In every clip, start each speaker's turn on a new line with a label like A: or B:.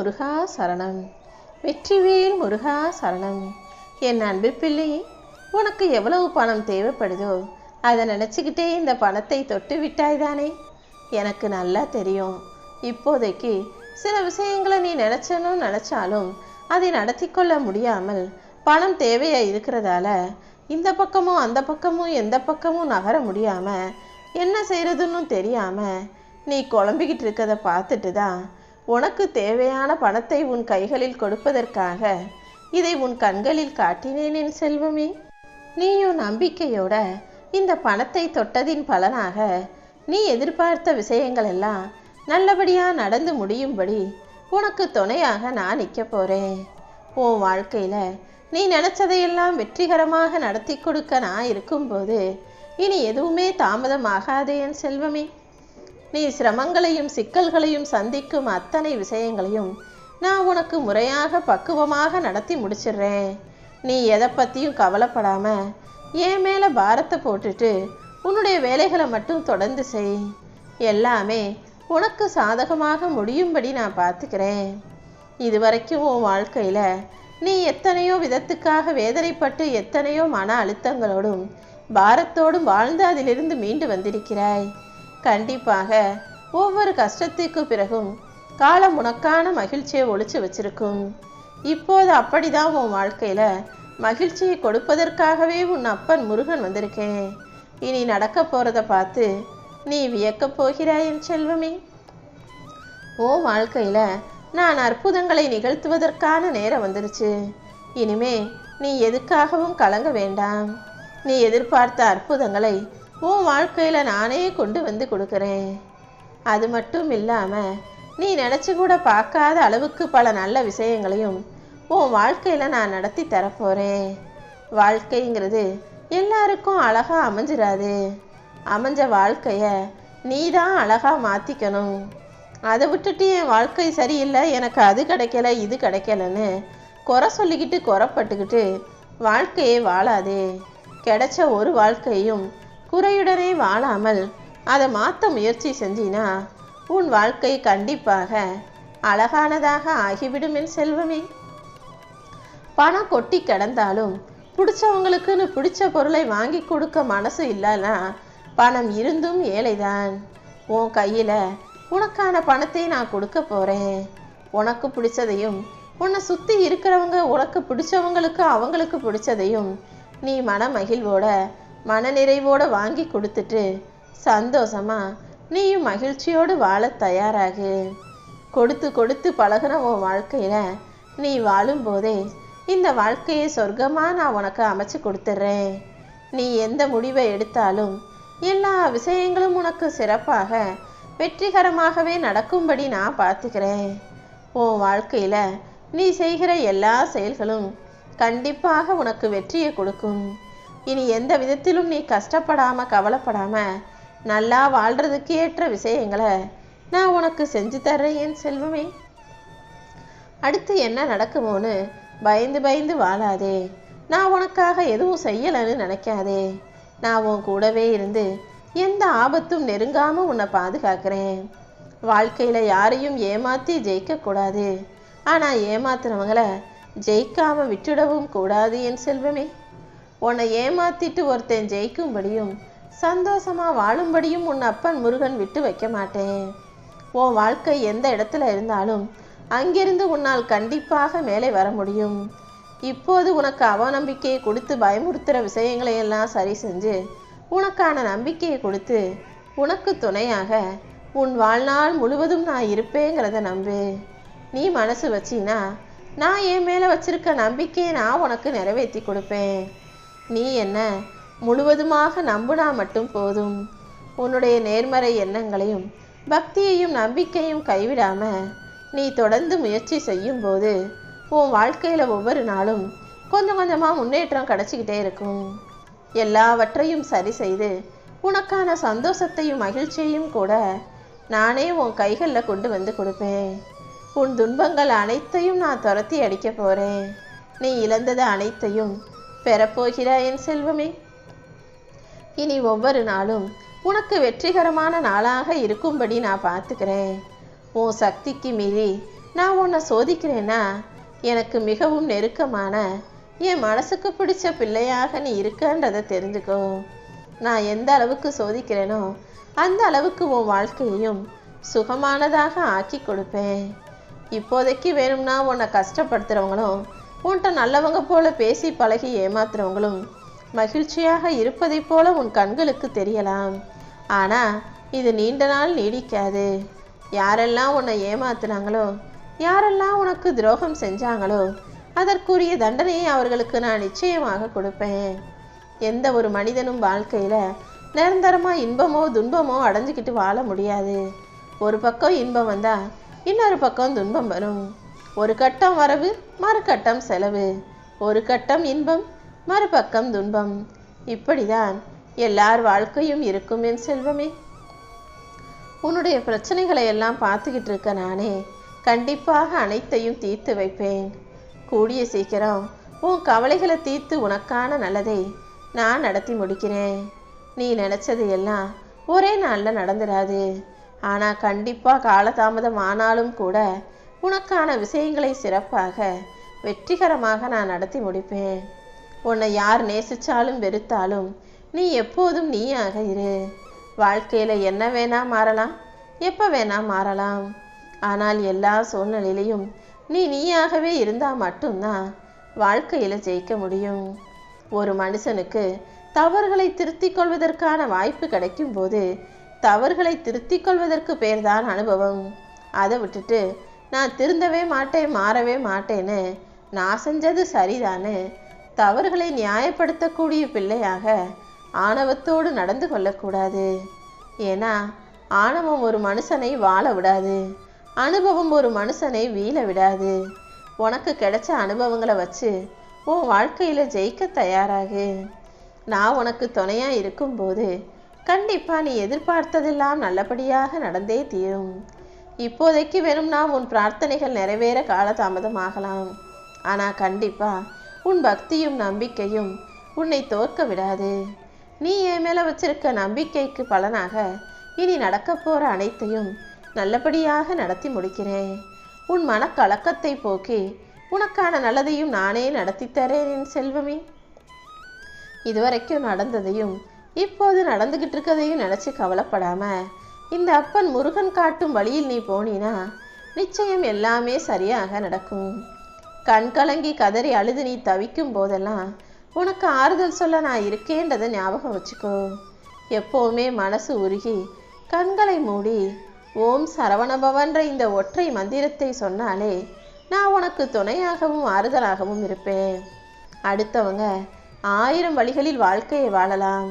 A: முருகா சரணம். வெற்றிவேல் முருகா சரணம். என் அன்பு பிள்ளை உனக்கு எவ்வளவு பணம் தேவைப்படுதோ அதை நினச்சிக்கிட்டே இந்த பணத்தை தொட்டு விட்டாய்தானே? எனக்கு நல்லா தெரியும். இப்போதைக்கு சில விஷயங்களை நீ நினச்சனும் நினச்சாலும் அதை நடத்தி கொள்ள முடியாமல் பணம் தேவையாக இருக்கிறதால இந்த பக்கமும் அந்த பக்கமும் எந்த பக்கமும் நகர முடியாமல் என்ன செய்கிறதுன்னு தெரியாமல் நீ குழம்பிக்கிட்டு இருக்கதை பார்த்துட்டு தான் உனக்கு தேவையான பணத்தை உன் கைகளில் கொடுப்பதற்காக இதை உன் கண்களில் காட்டினேன் என் செல்வமே. நீயும் நம்பிக்கையோட இந்த பணத்தை தொட்டதின் பலனாக நீ எதிர்பார்த்த விஷயங்கள் எல்லாம் நல்லபடியாக நடந்து முடியும்படி உனக்கு துணையாக நான் நிற்க போகிறேன் உன் வாழ்க்கையில் நீ நினச்சதையெல்லாம் வெற்றிகரமாக நடத்தி கொடுக்க நான் இருக்கும்போது இனி எதுவுமே தாமதமாகாதே என் செல்வமே. நீ சிரமங்களையும் சிக்கல்களையும் சந்திக்கும் அத்தனை விஷயங்களையும் நான் உனக்கு முறையாக பக்குவமாக நடத்தி முடிச்சிடுறேன். நீ எதை பற்றியும் கவலைப்படாமல் என் மேலே பாரத்தை போட்டுட்டு உன்னுடைய வேலைகளை மட்டும் தொடர்ந்து செய். எல்லாமே உனக்கு சாதகமாக முடியும்படி நான் பார்த்துக்கிறேன். இதுவரைக்கும் உன் வாழ்க்கையில் நீ எத்தனையோ விதத்துக்காக வேதனைப்பட்டு எத்தனையோ மன அழுத்தங்களோடும் பாரத்தோடும் வாழ்ந்து அதிலிருந்து மீண்டு வந்திருக்கிறாய். கண்டிப்பாக ஒவ்வொரு கஷ்டத்துக்கு பிறகும் காலம் உனக்கான மகிழ்ச்சியை ஒழிச்சு வச்சிருக்கும். இப்போது அப்படிதான் உன் வாழ்க்கையில் மகிழ்ச்சியை கொடுப்பதற்காகவே உன் அப்பன் முருகன் வந்திருக்கேன். இனி நடக்க போகிறத பார்த்து நீ வியக்கப் போகிறாய் என் செல்வமே. ஓ வாழ்க்கையில் நான் அற்புதங்களை நிகழ்த்துவதற்கான நேரம் வந்துருச்சு. இனிமே நீ எதுக்காகவும் கலங்க வேண்டாம். நீ எதிர்பார்த்த அற்புதங்களை உன் வாழ்க்கையில் நானே கொண்டு வந்து கொடுக்குறேன். அது மட்டும் இல்லாமல் நீ நினச்சி கூட பார்க்காத அளவுக்கு பல நல்ல விஷயங்களையும் உன் வாழ்க்கையில் நான் நடத்தி தரப்போகிறேன் வாழ்க்கைங்கிறது எல்லாருக்கும் அழகாக அமைஞ்சிடாது அமைஞ்ச வாழ்க்கையை நீ தான் அழகாக மாற்றிக்கணும் அதை விட்டுட்டு என் வாழ்க்கை சரியில்லை எனக்கு அது கிடைக்கல இது கிடைக்கலன்னு குறை சொல்லிக்கிட்டு குறைப்பட்டுக்கிட்டு வாழ்க்கையே வாழாதே. கிடைச்ச ஒரு வாழ்க்கையும் குறையுடனே வாழாமல் அதை மாற்ற முயற்சி செஞ்சினா உன் வாழ்க்கை கண்டிப்பாக அழகானதாக ஆகிவிடும் என் செல்வமே. பணம் கொட்டி கிடந்தாலும் பிடிச்சவங்களுக்குன்னு பிடிச்ச பொருளை வாங்கி கொடுக்க மனசு இல்லைன்னா பணம் இருந்தும் ஏழைதான். உன் கையில் உனக்கான பணத்தை நான் கொடுக்க போகிறேன் உனக்கு பிடிச்சதையும் உன்னை சுற்றி இருக்கிறவங்க உனக்கு பிடிச்சவங்களுக்கு அவங்களுக்கு பிடிச்சதையும் நீ மன மகிழ்வோட மனநிறைவோடு வாங்கி கொடுத்துட்டு சந்தோஷமா நீயும் மகிழ்ச்சியோடு வாழ தயாராகு. கொடுத்து கொடுத்து பழகுன உன் வாழ்க்கையில் நீ வாழும்போதே இந்த வாழ்க்கையை சொர்க்கமாக நான் உனக்கு அமைச்சு கொடுத்துட்றேன் நீ எந்த முடிவை எடுத்தாலும் எல்லா விஷயங்களும் உனக்கு சிறப்பாக வெற்றிகரமாகவே நடக்கும்படி நான் பார்த்துக்கிறேன். உன் வாழ்க்கையில் நீ செய்கிற எல்லா செயல்களும் கண்டிப்பாக உனக்கு வெற்றியை கொடுக்கும். இனி எந்த விதத்திலும் நீ கஷ்டப்படாமல் கவலைப்படாமல் நல்லா வாழ்கிறதுக்கு ஏற்ற விஷயங்களை நான் உனக்கு செஞ்சு தர்றேன் என் செல்வமே. அடுத்து என்ன நடக்குமோன்னு பயந்து பயந்து வாழாதே. நான் உனக்காக எதுவும் செய்யலைன்னு நினைக்காதே. நான் உன் கூடவே இருந்து எந்த ஆபத்தும் நெருங்காமல் உன்னை பாதுகாக்கிறேன். வாழ்க்கையில் யாரையும் ஏமாற்றி ஜெயிக்கக்கூடாது. ஆனால் ஏமாத்துறவங்களை ஜெயிக்காமல் விட்டுடவும் கூடாது என் செல்வமே. உன்னை ஏமாத்திட்டு ஒருத்தன் ஜெயிக்கும்படியும் சந்தோஷமாக வாழும்படியும் உன் அப்பன் முருகன் விட்டு வைக்க மாட்டேன். உன் வாழ்க்கை எந்த இடத்துல இருந்தாலும் அங்கிருந்து உன்னால் கண்டிப்பாக மேலே வர முடியும். இப்போது உனக்கு அவநம்பிக்கையை கொடுத்து பயமுறுத்துகிற விஷயங்களை எல்லாம் சரி செஞ்சு உனக்கான நம்பிக்கையை கொடுத்து உனக்கு துணையாக உன் வாழ்நாள் முழுவதும் நான் இருப்பேங்கிறத நம்பு. நீ மனசு வச்சினா நான் என் மேலே வச்சிருக்க நம்பிக்கையை நான் உனக்கு நிறைவேற்றி கொடுப்பேன். நீ என்ன? முழுவதுமாக நம்புனா மட்டும் போதும். உன்னுடைய நேர்மறை எண்ணங்களையும் பக்தியையும் நம்பிக்கையும் கைவிடாம நீ தொடர்ந்து முயற்சி செய்யும்போது உன் வாழ்க்கையில் ஒவ்வொரு நாளும் கொஞ்சம் கொஞ்சமாக முன்னேற்றம் கிடச்சிக்கிட்டே இருக்கும். எல்லாவற்றையும் சரி செய்து உனக்கான சந்தோஷத்தையும் மகிழ்ச்சியையும் கூட நானே உன் கைகளில் கொண்டு வந்து கொடுப்பேன். உன் துன்பங்கள் அனைத்தையும் நான் துரத்தி அடிக்க போகிறேன் நீ இழந்தது அனைத்தையும் பெறப்போகிறாய் என் செல்வமே. இனி ஒவ்வொரு நாளும் உனக்கு வெற்றிகரமான நாளாக இருக்கும்படி நான் பார்த்துக்கிறேன். உன் சக்திக்கு மீறி நான் உன்னை சோதிக்கிறேன்னா எனக்கு மிகவும் நெருக்கமான என் மனசுக்கு பிடிச்ச பிள்ளையாக நீ இருக்கன்றதை தெரிஞ்சுக்கோ. நான் எந்த அளவுக்கு சோதிக்கிறேனோ அந்த அளவுக்கு உன் வாழ்க்கையையும் சுகமானதாக ஆக்கி கொடுப்பேன். இப்போதைக்கு வேணும்னா உன்னை கஷ்டப்படுத்துகிறவங்களும் உன்கிட்ட நல்லவங்க போல பேசி பழகி ஏமாத்துறவங்களும் மகிழ்ச்சியாக இருப்பதைப் போல உன் கண்களுக்கு தெரியலாம். ஆனால் இது நீண்ட நாள் நீடிக்காது. யாரெல்லாம் உன்னை ஏமாத்துனாங்களோ யாரெல்லாம் உனக்கு துரோகம் செஞ்சாங்களோ அதற்குரிய தண்டனையை அவர்களுக்கு நான் நிச்சயமாக கொடுப்பேன். எந்த ஒரு மனிதனும் வாழ்க்கையில் நிரந்தரமாக இன்பமோ துன்பமோ அடைஞ்சிக்கிட்டு வாழ முடியாது. ஒரு பக்கம் இன்பம் வந்தால் இன்னொரு பக்கம் துன்பம் வரும். ஒரு கட்டம் வரவு மறுகட்டம் செலவு. ஒரு கட்டம் இன்பம் மறுபக்கம் துன்பம். இப்படிதான் எல்லார் வாழ்க்கையும் இருக்கும் என் செல்வமே. உன்னுடைய பிரச்சனைகளை எல்லாம் பார்த்துக்கிட்டு இருக்க நானே. கண்டிப்பாக அனைத்தையும் தீர்த்து வைப்பேன். கூடிய சீக்கிரம் உன் கவலைகளை தீர்த்து உனக்கான நல்லதை நான் நடத்தி முடிக்கிறேன். நீ நினச்சது எல்லாம் ஒரே நாளில் நடந்துடாது ஆனால் கண்டிப்பாக காலதாமதம் ஆனாலும் கூட உனக்கான விஷயங்களை சிறப்பாக வெற்றிகரமாக நான் நடத்தி முடிப்பேன். உன்னை யார் நேசிச்சாலும் வெறுத்தாலும் நீ எப்போதும் நீயாக இரு. வாழ்க்கையில் என்ன வேணா மாறலாம் எப்போ வேணா மாறலாம். ஆனால் எல்லா சூழ்நிலையிலையும் நீ நீயாகவே இருந்தால் மட்டும்தான் வாழ்க்கையில் ஜெயிக்க முடியும். ஒரு மனுஷனுக்கு தவறுகளை திருத்திக் கொள்வதற்கான வாய்ப்பு கிடைக்கும் போது தவறுகளை திருத்திக் கொள்வதற்கு பேர்தான் அனுபவம். அதை விட்டுட்டு நான் திருந்தவே மாட்டேன் மாறவே மாட்டேன்னு நான் செஞ்சது சரிதானே தவறுகளை நியாயப்படுத்தக்கூடிய பிள்ளையாக ஆணவத்தோடு நடந்து கொள்ளக்கூடாது. ஏன்னா ஆணவம் ஒரு மனுஷனை வாழ விடாது. அனுபவம் ஒரு மனுஷனை வீழ விடாது. உனக்கு கிடைச்ச அனுபவங்களை வச்சு உன் வாழ்க்கையில் ஜெயிக்க தயாராகு. நான் உனக்கு துணையாக இருக்கும்போது கண்டிப்பாக நீ எதிர்பார்த்ததெல்லாம் நல்லபடியாக நடந்தே தீரும். இப்போதைக்கு வேணும்னா உன் பிரார்த்தனைகள் நிறைவேற காலதாமதமாகலாம். ஆனால் கண்டிப்பாக உன் பக்தியும் நம்பிக்கையும் உன்னை தோற்க விடாது. நீ என் மேலே வச்சிருக்க நம்பிக்கைக்கு பலனாக இனி நடக்க போகிற அனைத்தையும் நல்லபடியாக நடத்தி முடிக்கிறேன். உன் மனக்கலக்கத்தை போக்கி உனக்கான நல்லதையும் நானே நடத்தி தரேன் என் செல்வமே. இதுவரைக்கும் நடந்ததையும் இப்போது நடந்துகிட்டு இருக்கதையும் நினச்சி கவலைப்படாமல் இந்த அப்பன் முருகன் காட்டும் வழியில் நீ போனீனா நிச்சயம் எல்லாமே சரியாக நடக்கும். கண் கலங்கி கதறி அழுது நீ தவிக்கும் போதெல்லாம் உனக்கு ஆறுதல் சொல்ல நான் இருக்கேன்றதை ஞாபகம் வச்சுக்கோ. எப்போவுமே மனசு உருகி கண்களை மூடி ஓம் சரவணபவன்ற இந்த ஒற்றை மந்திரத்தை சொன்னாலே நான் உனக்கு துணையாகவும் ஆறுதலாகவும் இருப்பேன். அடுத்தவங்க ஆயிரம் வழிகளில் வாழ்க்கையை வாழலாம்.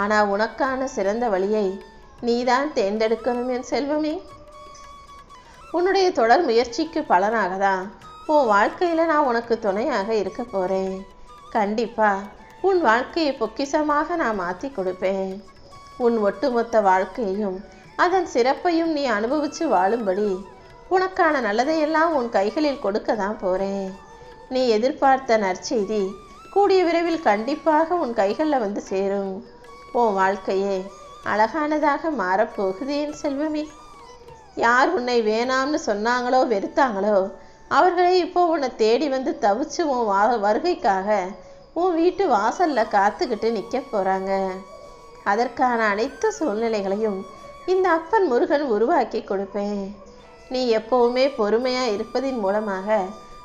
A: ஆனால் உனக்கான சிறந்த வழியை நீதான் தேர்ந்தெடுக்கணும் என் செல்வமே. உன்னுடைய தொடர் முயற்சிக்கு பலனாக தான் உன் வாழ்க்கையில் நான் உனக்கு துணையாக இருக்க போகிறேன் கண்டிப்பாக உன் வாழ்க்கையை பொக்கிஷமாக நான் மாற்றி கொடுப்பேன். உன் ஒட்டுமொத்த வாழ்க்கையையும் அதன் சிறப்பையும் நீ அனுபவித்து வாழும்படி உனக்கான நல்லதையெல்லாம் உன் கைகளில் கொடுக்க தான் போகிறேன் நீ எதிர்பார்த்த நற்செய்தி கூடிய விரைவில் கண்டிப்பாக உன் கைகளில் வந்து சேரும். உன் வாழ்க்கையே அழகானதாக மாறப்போகுது என் செல்வமே. யார் உன்னை வேணாம்னு சொன்னாங்களோ வெறுத்தாங்களோ அவர்களே இப்போ உன்னை தேடி வந்து தவிச்சு உன் வா வருகைக்காக உன் வீட்டு வாசல்ல காத்துக்கிட்டு நிற்க போறாங்க. அதற்கான அனைத்து சூழ்நிலைகளையும் இந்த அப்பன் முருகன் உருவாக்கி கொடுப்பேன். நீ எப்போவுமே பொறுமையா இருப்பதின் மூலமாக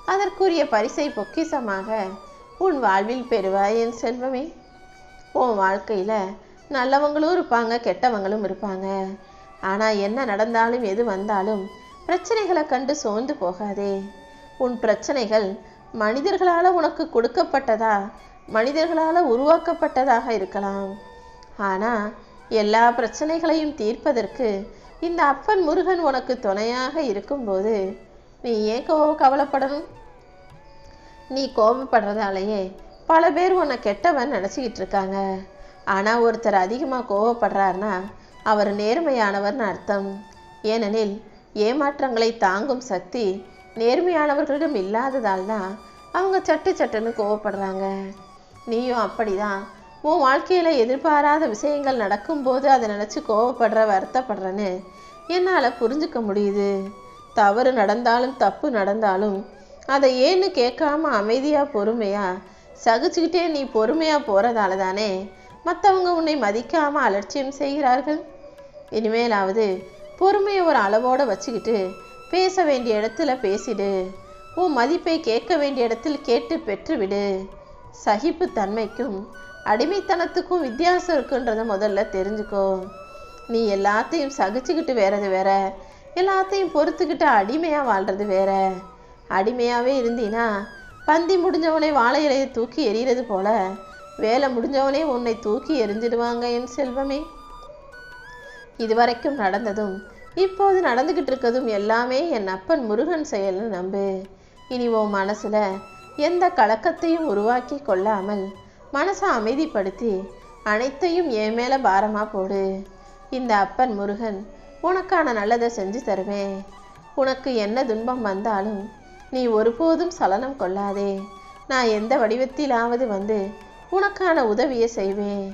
A: அதற்குரிய பரிசை பொக்கிசமாக உன் வாழ்வில் பெறுவாய் என் செல்வமே. உன் வாழ்க்கையில் நல்லவங்களும் இருப்பாங்க கெட்டவங்களும் இருப்பாங்க. ஆனால் என்ன நடந்தாலும் எது வந்தாலும் பிரச்சனைகளை கண்டு சோர்ந்து போகாதே. உன் பிரச்சனைகள் மனிதர்களால் உனக்கு கொடுக்கப்பட்டதா? மனிதர்களால் உருவாக்கப்பட்டதாக இருக்கலாம். ஆனால் எல்லா பிரச்சனைகளையும் தீர்ப்பதற்கு இந்த அப்பன் முருகன் உனக்கு துணையாக இருக்கும்போது நீ ஏன் கோ கவலைப்படணும்? நீ கோபப்படுறதாலேயே பல பேர் உன்னை கெட்டவன் நினச்சிக்கிட்டு இருக்காங்க. ஆனால் ஒருத்தர் அதிகமாக கோவப்படுறாருன்னா அவர் நேர்மையானவர்னு அர்த்தம். ஏனெனில் ஏமாற்றங்களை தாங்கும் சக்தி நேர்மையானவர்களிடம் இல்லாததால் தான் அவங்க சட்டு சட்டுன்னு கோவப்படுறாங்க. நீயும் அப்படிதான். உன் வாழ்க்கையில் எதிர்பாராத விஷயங்கள் நடக்கும்போது அதை நினச்சி கோவப்படுற வருத்தப்படுறேன்னு என்னால் புரிஞ்சுக்க முடியுது. தவறு நடந்தாலும் தப்பு நடந்தாலும் அதை ஏன்னு கேட்காம அமைதியாக பொறுமையாக சகிச்சுக்கிட்டே நீ பொறுமையாக போகிறதால தானே மற்றவங்க உன்னை மதிக்காமல் அலட்சியம் செய்கிறார்கள். இனிமேலாவது பொறுமையை ஒரு அளவோடு வச்சுக்கிட்டு பேச வேண்டிய இடத்துல பேசிடு. உன் மதிப்பை கேட்க வேண்டிய இடத்தில் கேட்டு பெற்றுவிடு. சகிப்பு தன்மைக்கும் அடிமைத்தனத்துக்கும் வித்தியாசம் இருக்குன்றத முதல்ல தெரிஞ்சுக்கோ. நீ எல்லாத்தையும் சகிச்சுக்கிட்டு வேறது வேற. எல்லாத்தையும் பொறுத்துக்கிட்டு அடிமையாக வாழ்கிறது வேற. அடிமையாகவே இருந்தீனா பந்தி முடிஞ்சவனை வாழை இலையை தூக்கி எறிகிறது போல வேலை முடிஞ்சவனே உன்னை தூக்கி எரிஞ்சிடுவாங்க என் செல்வமே. இதுவரைக்கும் நடந்ததும் இப்போது நடந்துக்கிட்டு இருக்கதும் எல்லாமே என் அப்பன் முருகன் செயல்னு நம்பு. இனி உன் மனசில் எந்த கலக்கத்தையும் உருவாக்கி கொள்ளாமல் மனசை அமைதிப்படுத்தி அனைத்தையும் என் மேலே பாரமாக போடு. இந்த அப்பன் முருகன் உனக்கான நல்லதை செஞ்சு தருவேன் உனக்கு என்ன துன்பம் வந்தாலும் நீ ஒருபோதும் சலனம் கொள்ளாதே. நான் எந்த வடிவத்திலாவது வந்து உனக்கான உதவியை செய்வேன்.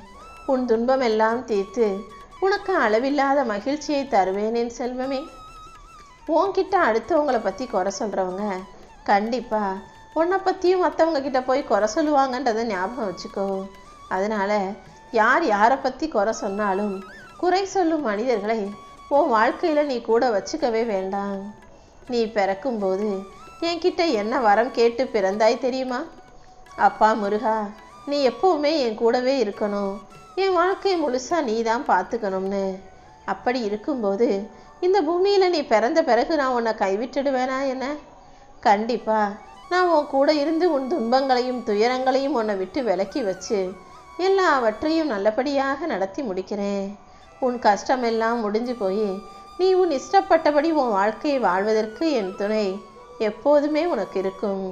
A: உன் துன்பம் எல்லாம் தீர்த்து உனக்கு அளவில்லாத மகிழ்ச்சியை தருவேன் என் செல்வமே. உன்கிட்ட அடுத்தவங்களை பற்றி குறை சொல்கிறவங்க கண்டிப்பாக உன்னை பற்றியும் மற்றவங்க கிட்ட போய் குறை சொல்லுவாங்கன்றதை ஞாபகம் வச்சுக்கோ. அதனால் யார் யாரை பற்றி குறை சொன்னாலும் குறை சொல்லும் மனிதர்களை உன் வாழ்க்கையில் நீ கூட வச்சுக்கவே வேண்டாம். நீ பிறக்கும்போது என்கிட்ட என்ன வரம் கேட்டு பிறந்தாய் தெரியுமா? அப்பா முருகா நீ எப்போவுமே என் கூடவே இருக்கணும். என் வாழ்க்கையை முழுசாக நீ தான் பார்த்துக்கணும்னு. அப்படி இருக்கும்போது இந்த பூமியில் நீ பிறந்த பிறகு நான் உன்னை கைவிட்டுடுவேனா என்ன? கண்டிப்பாக நான் உன் கூட இருந்து உன் துன்பங்களையும் துயரங்களையும் உன்னை விட்டு விலக்கி வச்சு எல்லாவற்றையும் நல்லபடியாக நடத்தி முடிக்கிறேன். உன் கஷ்டமெல்லாம் முடிஞ்சு போய் நீ உன் இஷ்டப்பட்டபடி உன் வாழ்க்கையை வாழ்வதற்கு என் துணை எப்போதுமே உனக்கு இருக்கும்.